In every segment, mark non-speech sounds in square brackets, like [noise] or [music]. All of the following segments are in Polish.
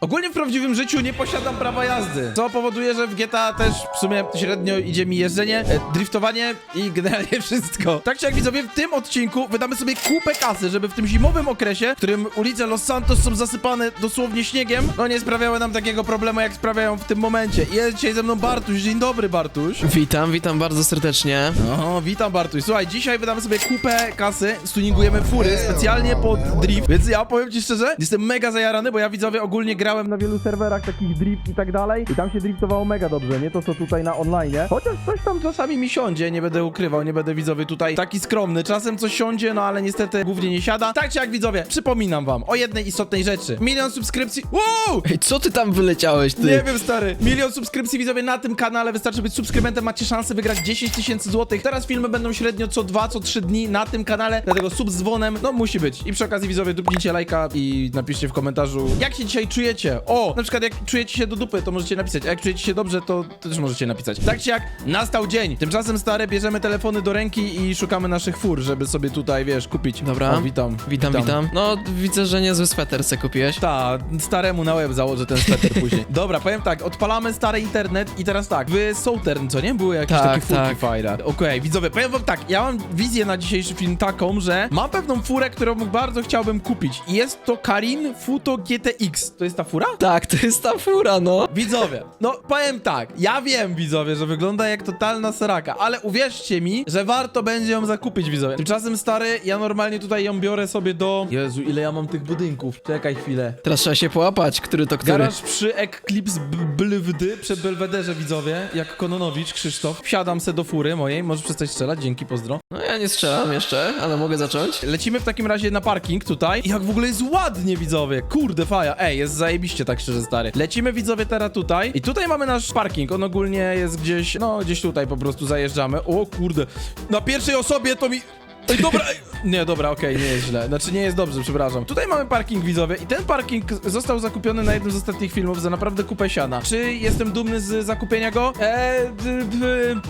Ogólnie w prawdziwym życiu nie posiadam prawa jazdy, co powoduje, że w GTA też w sumie średnio idzie mi jeżdżenie, e, driftowanie i generalnie [laughs] wszystko. Tak czy jak widzowie, w tym odcinku wydamy sobie kupę kasy, żeby w tym zimowym okresie, w którym ulice Los Santos są zasypane dosłownie śniegiem, no nie sprawiały nam takiego problemu, jak sprawiają w tym momencie. I Jest dzisiaj ze mną Bartuś. Dzień dobry, Bartuś. Witam, witam bardzo serdecznie. O, witam Bartuś. Słuchaj, dzisiaj wydamy sobie kupę kasy, stuningujemy fury specjalnie pod drift, więc ja powiem ci szczerze, jestem mega zajarany, bo ja widzowie ogólnie grałem na wielu serwerach takich drift i tak dalej i tam się driftowało mega dobrze, nie to co tutaj na online, chociaż coś tam czasami mi siądzie, nie będę ukrywał, nie będę widzowie tutaj taki skromny, czasem coś siądzie, no ale niestety głównie nie siada. Tak czy jak widzowie, przypominam wam o jednej istotnej rzeczy. Milion subskrypcji, wow! Ej, co ty tam wyleciałeś, ty? Nie wiem, stary. Milion subskrypcji widzowie na tym kanale. Wystarczy być subskrybentem, macie szansę wygrać 10 tysięcy złotych. Teraz filmy będą średnio co 2, co 3 dni na tym kanale. Dlatego sub z dzwonem, no musi być. I przy okazji widzowie, dupnijcie lajka i napiszcie w komentarzu, jak się dzisiaj czujecie. O, na przykład jak czujecie się do dupy, to możecie napisać. A jak czujecie się dobrze, to, też możecie napisać. Tak czy jak, nastał dzień. Tymczasem, stare, bierzemy telefony do ręki i szukamy naszych fur, żeby sobie tutaj, wiesz, kupić. Dobra. O, witam. Witam, witam. No, widzę, że niezły sweter se kupiłeś. Ta, staremu na łeb założę ten sweter [laughs] później. Dobra, powiem tak, odpalamy stary internet i teraz tak, w Southern, co nie? Były jakieś Tak, takie furki tak. fajne. Okej, widzowie, powiem wam tak, ja mam wizję na dzisiejszy film taką, że mam pewną furę, którą bardzo chciałbym kupić i jest to Karin Futo GTX. To jest ta fura? Tak, to jest ta fura, no. Widzowie, no powiem tak, ja wiem widzowie, że wygląda jak totalna seraka, ale uwierzcie mi, że warto będzie ją zakupić widzowie. Tymczasem stary, ja normalnie tutaj ją biorę sobie do... Jezu, ile ja mam tych budynków. Czekaj chwilę. Teraz trzeba się połapać, który to który. Garaż przy Eclipse Blwdy, przy Belwederze widzowie, jak Kononowicz, Krzysztof. Wsiadam se do fury mojej, możesz przestać strzelać, dzięki, pozdro. No ja nie strzelam jeszcze, ale mogę zacząć. Lecimy w takim razie na parking tutaj. I jak w ogóle jest ładnie, widzowie. Kurde, faja. Ej, jest zajebiście, tak szczerze, stary. Lecimy, widzowie, teraz tutaj. I tutaj mamy nasz parking. On ogólnie jest gdzieś, no, gdzieś tutaj po prostu zajeżdżamy. O kurde. Na pierwszej osobie to mi... Ej, dobra. Nie, dobra, okej, nie jest źle. Znaczy, nie jest dobrze, przepraszam. Tutaj mamy parking widzowie i ten parking został zakupiony na jednym z ostatnich filmów za naprawdę kupę siana. Czy jestem dumny z zakupienia go? Eee,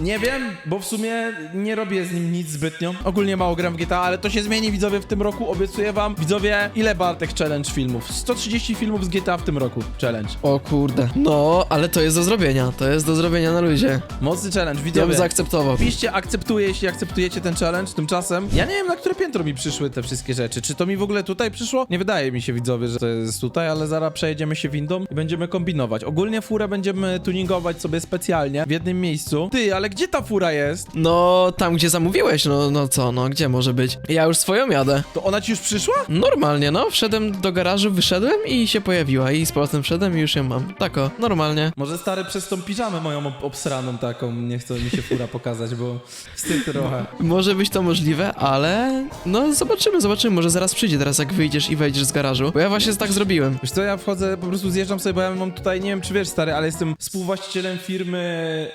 nie wiem, bo w sumie nie robię z nim nic zbytnio. Ogólnie mało gram w GTA, ale to się zmieni widzowie w tym roku, obiecuję wam. Widzowie, ile Bartek challenge filmów? 130 filmów z GTA w tym roku. Challenge. O kurde. No, ale to jest do zrobienia, to jest do zrobienia na luzie. Mocny challenge, Ja bym widzowie. zaakceptował. Piszcie akceptuję, jeśli akceptujecie ten challenge. Tymczasem ja nie wiem, na które piętro mi przyszły te wszystkie rzeczy. Czy to mi w ogóle tutaj przyszło? Nie wydaje mi się, widzowie, że to jest tutaj, ale zaraz przejedziemy się windą i będziemy kombinować. Ogólnie furę będziemy tuningować sobie specjalnie w jednym miejscu. Ty, ale gdzie ta fura jest? No, tam gdzie zamówiłeś, no, no co, no, gdzie może być? Ja już swoją jadę. To ona ci już przyszła? Normalnie, no, wszedłem do garażu, wyszedłem i się pojawiła i z powrotem wszedłem i już ją mam. Tak o, normalnie. Może stary przez tą piżamę moją ob- obsraną taką, nie chce mi się fura pokazać, bo wstyd trochę. [laughs] Może być to możliwe, ale no zobaczymy, zobaczymy. Może zaraz przyjdzie teraz, jak wyjdziesz i wejdziesz z garażu. Bo ja właśnie tak zrobiłem. Wiesz co, ja wchodzę, po prostu zjeżdżam sobie, bo ja mam tutaj, nie wiem czy wiesz stary, ale jestem współwłaścicielem firmy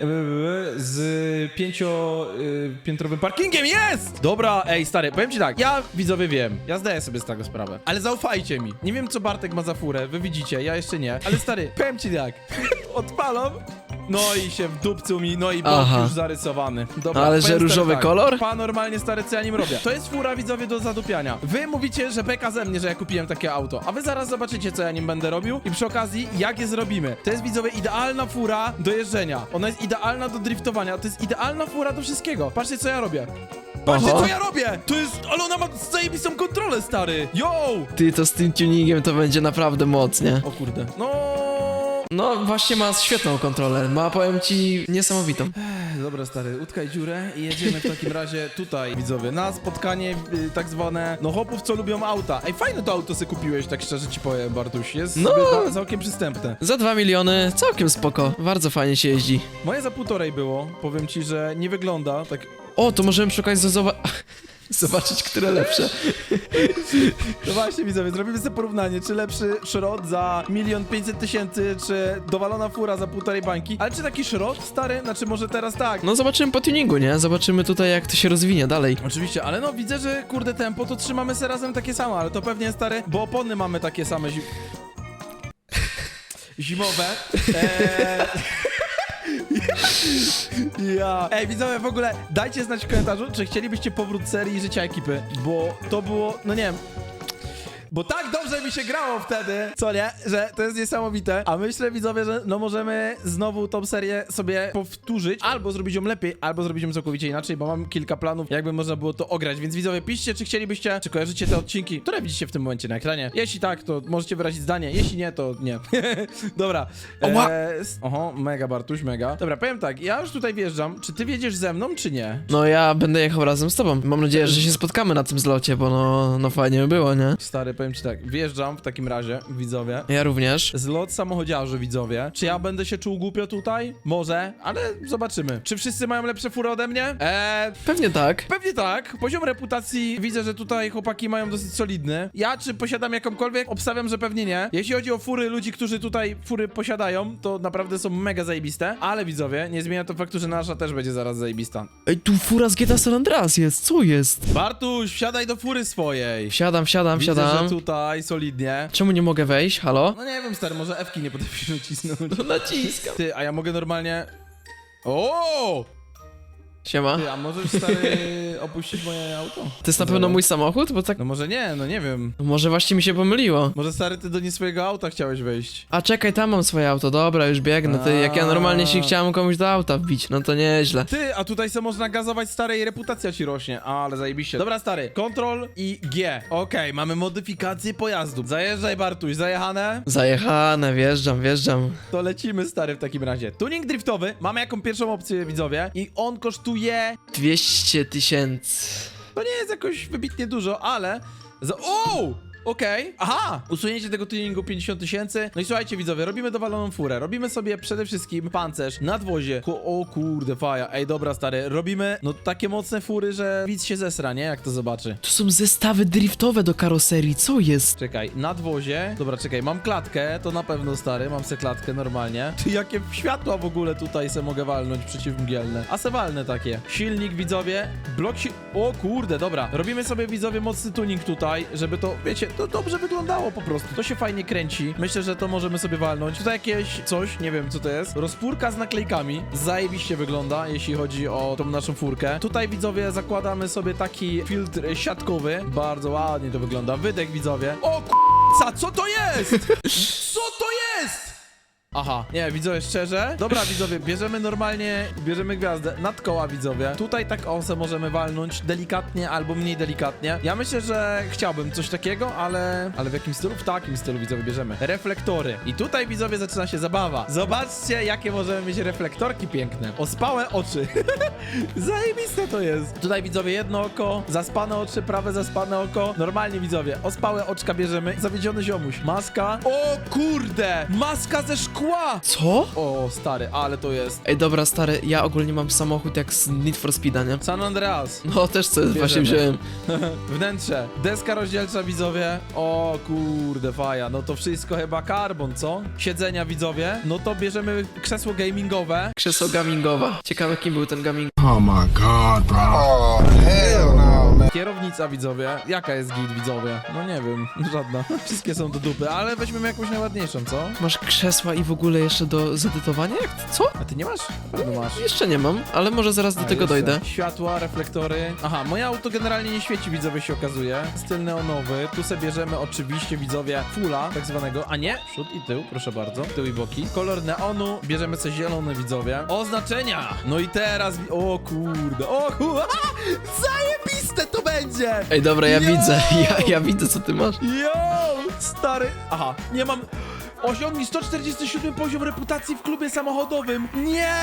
e, e, z pięciopiętrowym parkingiem, jest! Dobra, ej stary, powiem ci tak, ja widzowie wiem, ja zdaję sobie z tego sprawę, ale zaufajcie mi. Nie wiem co Bartek ma za furę, wy widzicie, ja jeszcze nie, ale stary, powiem ci tak, [laughs] odpalam, no i się w dupcu mi, no i blok Aha. już zarysowany. Dobra, Ale że powiem stary różowy kolor? Pa normalnie stary, co ja nim robię. To jest fura widzowie do zadupiania. Wy mówicie, że beka ze mnie, że ja kupiłem takie auto, a wy zaraz zobaczycie, co ja nim będę robił i przy okazji, jak je zrobimy. To jest widzowie idealna fura do jeżdżenia. Ona jest idealna do driftowania, to jest idealna fura do wszystkiego. Patrzcie, co ja robię. Patrzcie, Aha. co ja robię! To jest, ale ona ma zajebistą kontrolę, stary! Yo! Ty to z tym tuningiem to będzie naprawdę mocnie. O kurde. No... No właśnie ma świetną kontrolę. Ma, powiem ci, niesamowitą. Dobra, stary, utkaj dziurę i jedziemy w takim razie tutaj, widzowie, na spotkanie y, tak zwane, no hopów, co lubią auta. Ej, fajne to auto sobie kupiłeś, tak szczerze ci powiem, Bartuś. Jest No. całkiem przystępne. Za 2 miliony całkiem spoko. Bardzo fajnie się jeździ. Moje za półtorej było, powiem ci, że nie wygląda tak... O, to możemy okazji zoba- zobaczyć, które lepsze. No właśnie, widzowie, zrobimy sobie porównanie, czy lepszy szrot za milion pięćset tysięcy, czy dowalona fura za półtorej bańki. Ale czy taki szrot, stary? Znaczy, może teraz tak. No zobaczymy po tuningu, nie? Zobaczymy tutaj, jak to się rozwinie dalej. Oczywiście, ale no widzę, że kurde tempo to trzymamy se razem takie samo, ale to pewnie stary, bo opony mamy takie same zi... [laughs] zimowe. Eee... [laughs] Ja. Ej, widzowie, w ogóle dajcie znać w komentarzu, czy chcielibyście powrót serii Życia Ekipy, bo to było, no nie wiem, bo tak dobrze mi się grało wtedy, co nie? Że to jest niesamowite. A myślę, widzowie, że no możemy znowu tą serię sobie powtórzyć, albo zrobić ją lepiej, albo zrobić ją całkowicie inaczej, bo mam kilka planów, jakby można było to ograć. Więc widzowie, piszcie, czy chcielibyście, czy kojarzycie te odcinki, które widzicie w tym momencie na ekranie. Jeśli tak, to możecie wyrazić zdanie, jeśli nie, to nie. [laughs] Dobra. Oła! Eee, s- oho, mega Bartuś, mega. Dobra, powiem tak, ja już tutaj wjeżdżam. Czy ty wiedziesz ze mną, czy nie? No ja będę jechał razem z tobą. Mam nadzieję, że się spotkamy na tym zlocie, bo no, no fajnie by było, nie? Stary, powiem ci tak, wjeżdżam w takim razie, widzowie. Ja również. Zlot samochodziarzy, widzowie. Czy ja będę się czuł głupio tutaj? Może, ale zobaczymy. Czy wszyscy mają lepsze fury ode mnie? Eee, Pewnie tak. pewnie tak. Poziom reputacji widzę, że tutaj chłopaki mają dosyć solidny. Ja czy posiadam jakąkolwiek? Obstawiam, że pewnie nie. Jeśli chodzi o fury ludzi, którzy tutaj fury posiadają, to naprawdę są mega zajebiste. Ale widzowie, nie zmienia to faktu, że nasza też będzie zaraz zajebista. Ej, tu fura z GTA San Andreas jest, co jest? Bartuś, wsiadaj do fury swojej. Wsiadam, wsiadam, Widzę, wsiadam. że tutaj solidnie. Czemu nie mogę wejść? Halo? No nie wiem, stary, może F-ki nie potrafisz nacisnąć. No naciskam. Ty, a ja mogę normalnie... O! Siema. Ty, a możesz, stary, opuścić moje auto? To jest na pewno mój samochód? Bo tak... No może nie, no nie wiem. Może właśnie mi się pomyliło. Może, stary, ty do nie swojego auta chciałeś wejść. A czekaj, tam mam swoje auto, dobra, już biegnę. Ty, jak ja normalnie się chciałem komuś do auta wbić, no to nieźle. Ty, a tutaj se można gazować, stary, i reputacja ci rośnie. A, ale zajebiście. Dobra, stary, Ctrl i G. Okej, mamy modyfikację pojazdu. Zajeżdżaj, Bartuś, zajechane. Zajechane, wjeżdżam, wjeżdżam. To lecimy, stary, w takim razie. Tuning driftowy, mamy jaką pierwszą opcję, widzowie. I on kosztuje 200 tysięcy. To nie jest jakoś wybitnie dużo, ale... Za... O! Okej, aha! Usunięcie tego tuningu 50 tysięcy. No i słuchajcie widzowie, robimy dowaloną furę. Robimy sobie przede wszystkim pancerz, nadwozie. Ku- O kurde, faja. Ej, dobra stary, robimy no takie mocne fury, że widz się zesra, nie? Jak to zobaczy. To są zestawy driftowe do karoserii, co jest? Czekaj, nadwozie. Dobra, czekaj, mam klatkę, to na pewno stary, mam se klatkę normalnie. [laughs] Ty, jakie światła w ogóle tutaj se mogę walnąć przeciwmgielne. A se walne takie. Silnik, widzowie, blok si... O kurde, dobra. Robimy sobie, widzowie, mocny tuning tutaj, żeby to, wiecie, to dobrze wyglądało po prostu. To się fajnie kręci. Myślę, że to możemy sobie walnąć. Tutaj jakieś coś, nie wiem co to jest. Rozpórka z naklejkami. Zajebiście wygląda, jeśli chodzi o tą naszą furkę. Tutaj, widzowie, zakładamy sobie taki filtr siatkowy. Bardzo ładnie to wygląda. Wydech, widzowie. O k***ca, co to jest? [laughs] Co to jest? Aha, nie, widzowie, szczerze. Dobra, widzowie, bierzemy normalnie, bierzemy gwiazdę nad koła, widzowie. Tutaj tak osę możemy walnąć delikatnie albo mniej delikatnie. Ja myślę, że chciałbym coś takiego, ale... Ale w jakim stylu? W takim stylu, widzowie, bierzemy. Reflektory. I tutaj, widzowie, zaczyna się zabawa. Zobaczcie, jakie możemy mieć reflektorki piękne. Ospałe oczy. [laughs] Zajebiste to jest. Tutaj, widzowie, jedno oko, zaspane oczy, prawe zaspane oko. Normalnie, widzowie, ospałe oczka bierzemy. Zawiedziony ziomuś. Maska. O kurde! Maska ze Co? O, stary, ale to jest. Ej, dobra, stary, ja ogólnie mam samochód jak z Need for Speeda, nie? San Andreas. No, też co właśnie wziąłem. [laughs] Wnętrze. Deska rozdzielcza, widzowie. O kurde, faja. No to wszystko chyba karbon, co? Siedzenia, widzowie. No to bierzemy krzesło gamingowe. Krzesło gamingowa. Ciekawe, kim był ten gaming. Oh my god, bro. Oh, hell no. Kierownica, widzowie. Jaka jest git, widzowie? No nie wiem, [laughs] żadna. Wszystkie są do dupy, ale weźmiemy jakąś najładniejszą, co? Masz krzesła i w ogóle jeszcze do zedytowania? Jak? Co? A ty nie masz? Pewno masz. Jeszcze nie mam, ale może zaraz do A, tego jeszcze. dojdę. Światła, reflektory. Aha, moje auto generalnie nie świeci, widzowie się okazuje. Styl neonowy. Tu sobie bierzemy oczywiście, widzowie, fulla tak zwanego. A nie, przód i tył, proszę bardzo. Tył i boki. Kolor neonu. Bierzemy sobie zielony, widzowie. Oznaczenia! No i teraz... O kurde, o kurde. [laughs] Zajebiste to będzie! Ej, dobra, ja Yo! widzę, [laughs] ja, ja widzę, co ty masz. Yo! Stary... Aha, nie mam... Osiągnij 147 poziom reputacji w klubie samochodowym. Nie!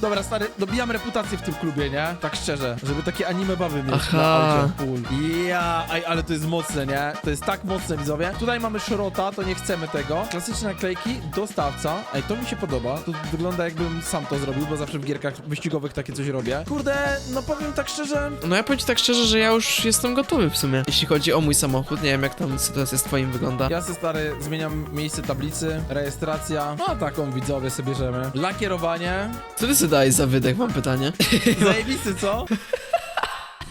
Dobra, stary, dobijam reputację w tym klubie, nie? Tak szczerze, żeby takie anime bawy mieć Aha. na aucie. Ja, ej, ale to jest mocne, nie? To jest tak mocne, widzowie. Tutaj mamy szrota, to nie chcemy tego. Klasyczne naklejki, dostawca. Ej, to mi się podoba. To wygląda jakbym sam to zrobił, bo zawsze w gierkach wyścigowych takie coś robię. Kurde, no powiem tak szczerze, No ja powiem ci tak szczerze, że ja już jestem gotowy w sumie. Jeśli chodzi o mój samochód, nie wiem jak tam sytuacja z twoim wygląda. Ja se stary zmieniam miejsce tablicy, rejestracja. No taką widzowie sobie bierzemy. Lakierowanie. Co ty sobie dałeś za wydech, mam pytanie. [laughs] Zajebisty, co?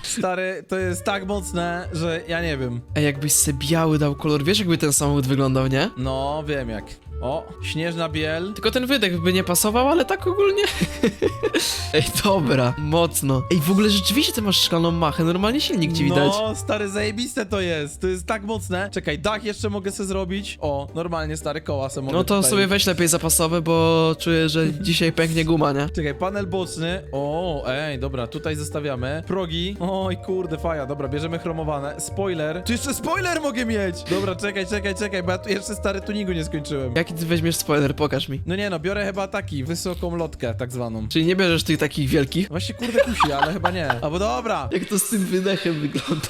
Stary, to jest tak mocne, że ja nie wiem. Ej, jakbyś sobie biały dał kolor, wiesz jakby ten samochód wyglądał, nie? No, wiem jak. O, śnieżna biel. Tylko ten wydech by nie pasował, ale tak ogólnie. [laughs] Ej, dobra, mocno. Ej, w ogóle rzeczywiście ty masz szklaną machę, normalnie silnik ci widać. No, stary, zajebiste to jest. To jest tak mocne. Czekaj, dach jeszcze mogę sobie zrobić. O, normalnie stare koła sobie mogę No to tutaj. sobie weź lepiej zapasowe, bo czuję, że dzisiaj pęknie guma, nie? Czekaj, panel boczny. O, ej, dobra, tutaj zostawiamy. Progi. Oj, kurde, faja. Dobra, bierzemy chromowane. Spoiler. Tu jeszcze spoiler mogę mieć! Dobra, czekaj, czekaj, czekaj, bo ja tu jeszcze stary tuningu nie skończyłem. Jaki ty weźmiesz spoiler, pokaż mi. No nie no, biorę chyba taki, wysoką lotkę tak zwaną. Czyli nie bierzesz tych takich wielkich? Właśnie kurde kusi, ale chyba nie. [laughs] Albo dobra. Jak to z tym wydechem wygląda?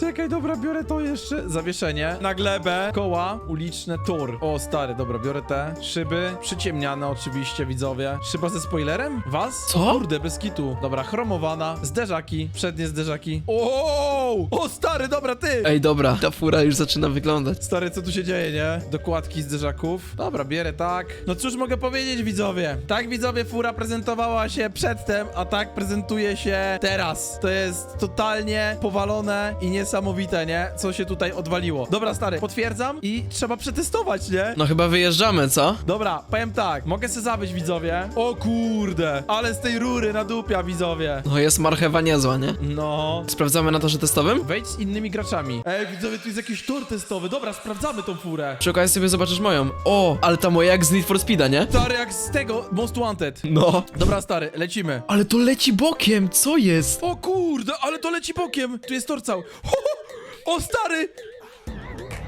Czekaj, dobra, biorę to jeszcze. Zawieszenie. Na glebę. Koła. Uliczne. Tor. O, stary, dobra, biorę te. Szyby. Przyciemniane oczywiście, widzowie. Szyba ze spoilerem? Was? Co? Kurde, bez kitu. Dobra, chromowana. Zderzaki. Przednie zderzaki. O, o, stary, dobra, ty! Ej, dobra, ta fura już zaczyna wyglądać. Stary, co tu się dzieje, nie? Dokładki zderzaków. Dobra, bierę tak. No cóż mogę powiedzieć, widzowie? Tak, widzowie, fura prezentowała się przedtem, a tak prezentuje się teraz. To jest totalnie powalone i niesamowite, nie? Co się tutaj odwaliło. Dobra, stary, potwierdzam i trzeba przetestować, nie? No chyba wyjeżdżamy, co? Dobra, powiem tak, mogę se zabyć, widzowie. O kurde, ale z tej rury nadupia, widzowie. No jest marchewa niezła, nie? No, Sprawdzamy na torze testowym? Wejdź z innymi graczami. Ej, widzowie, tu jest jakiś tor testowy. Dobra, sprawdzamy tą furę. Przy okazji sobie zobaczysz moją. O, ale ta moja jak z Need for Speeda, nie? Stary, jak z tego Most Wanted. No. Dobra, stary, lecimy. Ale to leci bokiem, co jest? O kurde, ale to leci bokiem. Tu jest tor cały. Ho, ho. O, stary!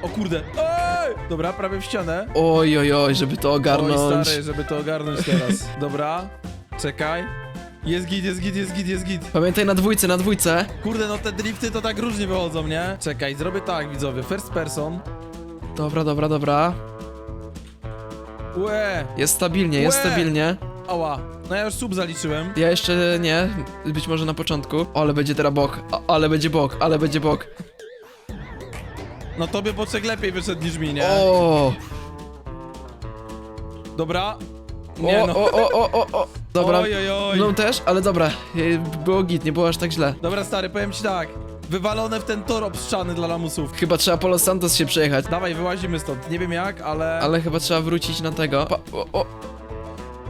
O kurde. Ej! Dobra, prawie w ścianę. Oj, oj, oj, żeby to Oj, ogarnąć. stary, żeby to ogarnąć teraz. Dobra, czekaj. Jest git, jest git, jest git, jest git. Pamiętaj na dwójce, na dwójce. Kurde, no te drifty to tak różnie wychodzą, nie? Czekaj, zrobię tak, widzowie. First person. Dobra, dobra, dobra. Łe, Jest stabilnie, jest Łe! stabilnie. ała. No ja już sub zaliczyłem. Ja jeszcze nie, być może na początku. O, ale będzie teraz bok, o, ale będzie bok, ale będzie bok. No tobie boczek lepiej wyszedł niż mi, nie? O, Dobra. Nie o, no. o, o, o, o, o. Dobra, Oj, oj, oj. no też, ale dobra, e, było git, nie było aż tak źle. Dobra, stary, powiem ci tak. Wywalone w ten tor obstrzany dla lamusów. Chyba trzeba po Los Santos się przejechać. Dawaj, wyłazimy stąd. Nie wiem jak, ale... Ale chyba trzeba wrócić na tego. Pa, o, o.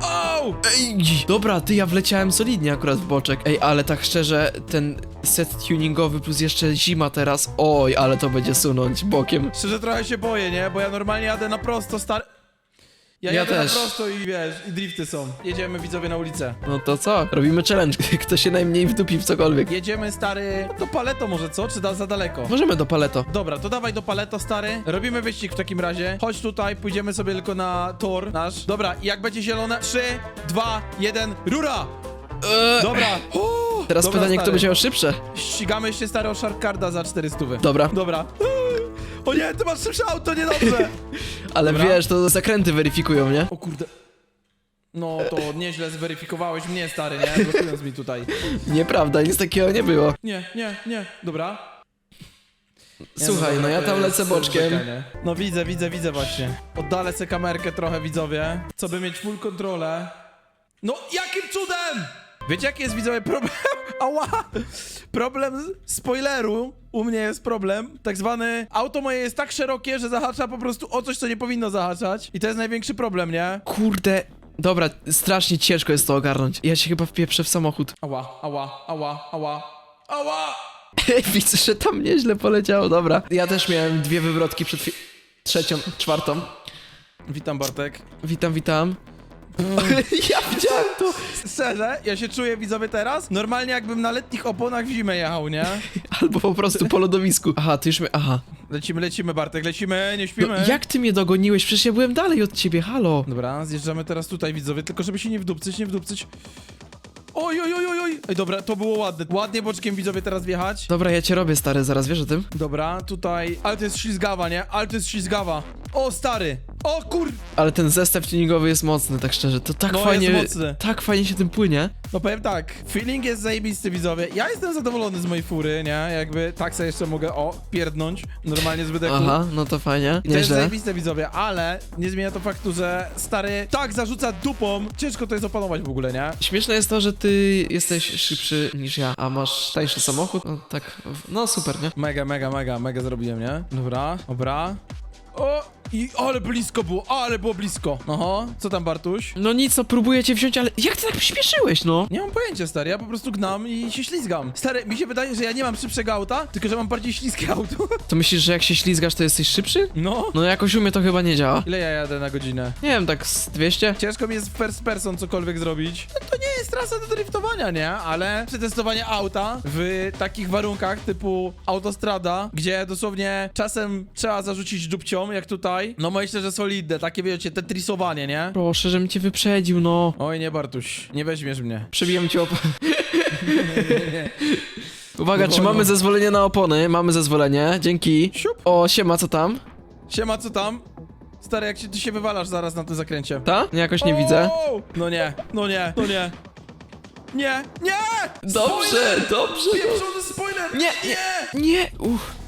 Au! Ej, dobra, ty, ja wleciałem solidnie akurat w boczek. Ej, ale tak szczerze, ten set tuningowy plus jeszcze zima teraz. Oj, ale to będzie sunąć bokiem. Szczerze trochę się boję, nie? Bo ja normalnie jadę na prosto, stary... Ja, Ja jadę też. na prosto i wiesz, i drifty są. Jedziemy, widzowie, na ulicę. No to co? Robimy challenge. [laughs] Kto się najmniej wdupi w cokolwiek. Jedziemy, stary... No, do Paleto może, co? Czy da za daleko? Możemy do paleto. Dobra, to dawaj do Paleto, stary. Robimy wyścig w takim razie. Chodź tutaj, pójdziemy sobie tylko na tor nasz. Dobra, i jak będzie zielone? 3, 2, 1, rura! Eee, Dobra. Teraz dobra, pytanie, kto stary. będzie miał szybsze. Ścigamy się stary o Sharkarda za 400. Dobra, Dobra. O nie, ty masz szybsze auto, niedobrze. [laughs] ale Dobra. wiesz, to zakręty weryfikują, nie? O kurde. No to nieźle zweryfikowałeś mnie, stary, nie? [laughs] Blokując mi tutaj. Nieprawda, nic takiego nie było. Nie, nie, nie. Dobra. Nie, Słuchaj, no dobra, ja to tam jest lecę boczkiem. czekanie. No widzę, widzę, widzę właśnie. Oddalę sobie kamerkę trochę, widzowie. Co by mieć full kontrolę. No, jakim cudem? Wiecie, jaki jest, widzowie, problem? [laughs] Ała! Problem spoileru. U mnie jest problem. Tak zwany auto moje jest tak szerokie, że zahacza po prostu o coś, co nie powinno zahaczać. I to jest największy problem, nie? Kurde. Dobra, strasznie ciężko jest to ogarnąć. Ja się chyba wpieprzę w samochód. Ała, ała, ała, ała, ała! Widzę, że tam nieźle poleciało, dobra. Ja też miałem dwie wywrotki przed chwilą. Trzecią, czwartą. Witam, Bartek. Witam, witam. [laughs] ja widziałem to. Szczerze, ja się czuję, widzowie, teraz normalnie jakbym na letnich oponach w zimę jechał, nie? [laughs] Albo po prostu po lodowisku. Aha, ty już mnie. Aha. Lecimy, lecimy, Bartek, lecimy, nie No, śpimy. jak ty mnie dogoniłeś? Przecież ja byłem dalej od ciebie, halo. Dobra, zjeżdżamy teraz tutaj, widzowie, tylko żeby się nie wdupcyć, nie wdupcyć. Oj, oj, oj, oj, oj. Ej, dobra, to było ładne. Ładnie boczkiem, widzowie, teraz wjechać. Dobra, ja cię robię, stary, zaraz wiesz o tym? Dobra, tutaj... Ale to jest ślizgawa, nie? Ale to jest ślizgawa. O, stary! O, kur... Ale ten zestaw tuningowy jest mocny, tak szczerze. To tak No, fajnie. jest mocny. Tak fajnie się tym płynie. No powiem tak, feeling jest zajebisty, widzowie. Ja jestem zadowolony z mojej fury, nie? Jakby tak sobie jeszcze mogę, o, pierdnąć normalnie z wydechu. Aha, no to fajnie. To jest Nieźle. zajebiste, widzowie, ale nie zmienia to faktu, że stary tak zarzuca dupą, ciężko to jest opanować w ogóle, nie? Śmieszne jest to, że ty jesteś szybszy niż ja, a masz tańszy samochód. No tak, no super, nie? Mega, mega, mega, mega zrobiłem, nie? Dobra, dobra. O! I ale blisko było, ale było blisko. Oho, co tam Bartuś? No nic, no próbuję cię wziąć, ale jak ty tak przyspieszyłeś, no? Nie mam pojęcia, stary, ja po prostu gnam i się ślizgam. Stary, mi się wydaje, że ja nie mam szybszego auta, tylko że mam bardziej śliskie [laughs] auto. To myślisz, że jak się ślizgasz, to jesteś szybszy? No. No jakoś u mnie to chyba nie działa. Ile ja jadę na godzinę? Nie wiem, tak z 200? Ciężko mi jest w first person cokolwiek zrobić. No to nie jest trasa do driftowania, nie? Ale przetestowanie auta w takich warunkach typu autostrada, gdzie dosłownie czasem trzeba zarzucić dupcią, jak tutaj. No myślę, że solidne, takie wiecie, tetrisowanie, nie? Proszę, żebym cię wyprzedził, no. Oj nie Bartuś, nie weźmiesz mnie. Przebijam ci op... [laughs] Uwaga, czy mamy zezwolenie na opony? Mamy zezwolenie, dzięki. Siup. O, siema, co tam? Siema, co tam? Stary, jak się ty się wywalasz zaraz na tym zakręcie. Ta? Nie, jakoś nie widzę. O! No nie, no nie, no nie. Nie, nie! Dobrze, dobrze. Pieprzony spoiler! Nie, nie, nie, uff.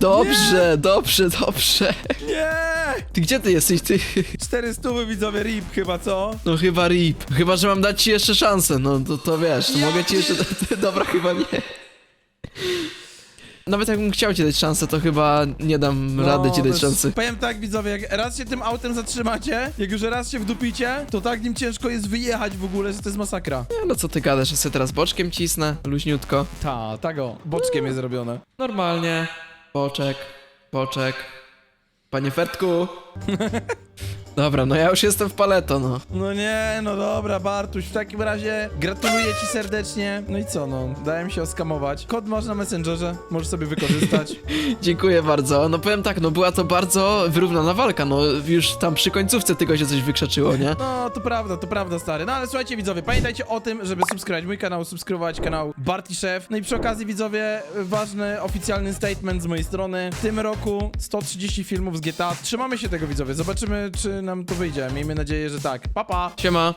Dobrze, dobrze, dobrze. Nie! Ty gdzie ty jesteś, ty? 400 widzowie RIP chyba, co? No chyba rip. Chyba, że mam dać ci jeszcze szansę, no to, to wiesz, to Ja mogę ci jeszcze... [laughs] Dobra, chyba nie. Nawet jakbym chciał ci dać szansę, to chyba nie dam rady ci to dać jest- szansy. Powiem tak, widzowie, jak raz się tym autem zatrzymacie, jak już raz się wdupicie, to tak nim ciężko jest wyjechać w ogóle, że to jest masakra. Nie, no co ty gadasz, ja sobie teraz boczkiem cisnę, luźniutko. Ta, tak o, boczkiem jest zrobione. Normalnie. Boczek, boczek. Panie Fertku. [laughs] Dobra, no ja już jestem w paleto, no. No nie, no dobra, Bartuś, w takim razie gratuluję ci serdecznie. No i co, no, dałem się oskamować. Kod masz na Messengerze, możesz sobie wykorzystać. [laughs] Dziękuję bardzo. No powiem tak, no była to bardzo wyrównana walka, no już tam przy końcówce tylko się coś wykrzaczyło, nie? No, to prawda, to prawda, stary. No ale słuchajcie, widzowie, pamiętajcie o tym, żeby subskrybować mój kanał, subskrybować kanał Barty Chef. No i przy okazji, widzowie, ważny oficjalny statement z mojej strony. W tym roku 130 filmów z GTA. Trzymamy się tego, widzowie. Zobaczymy, czy nam to wyjdzie. Miejmy nadzieję, że tak. Pa, pa! Siema.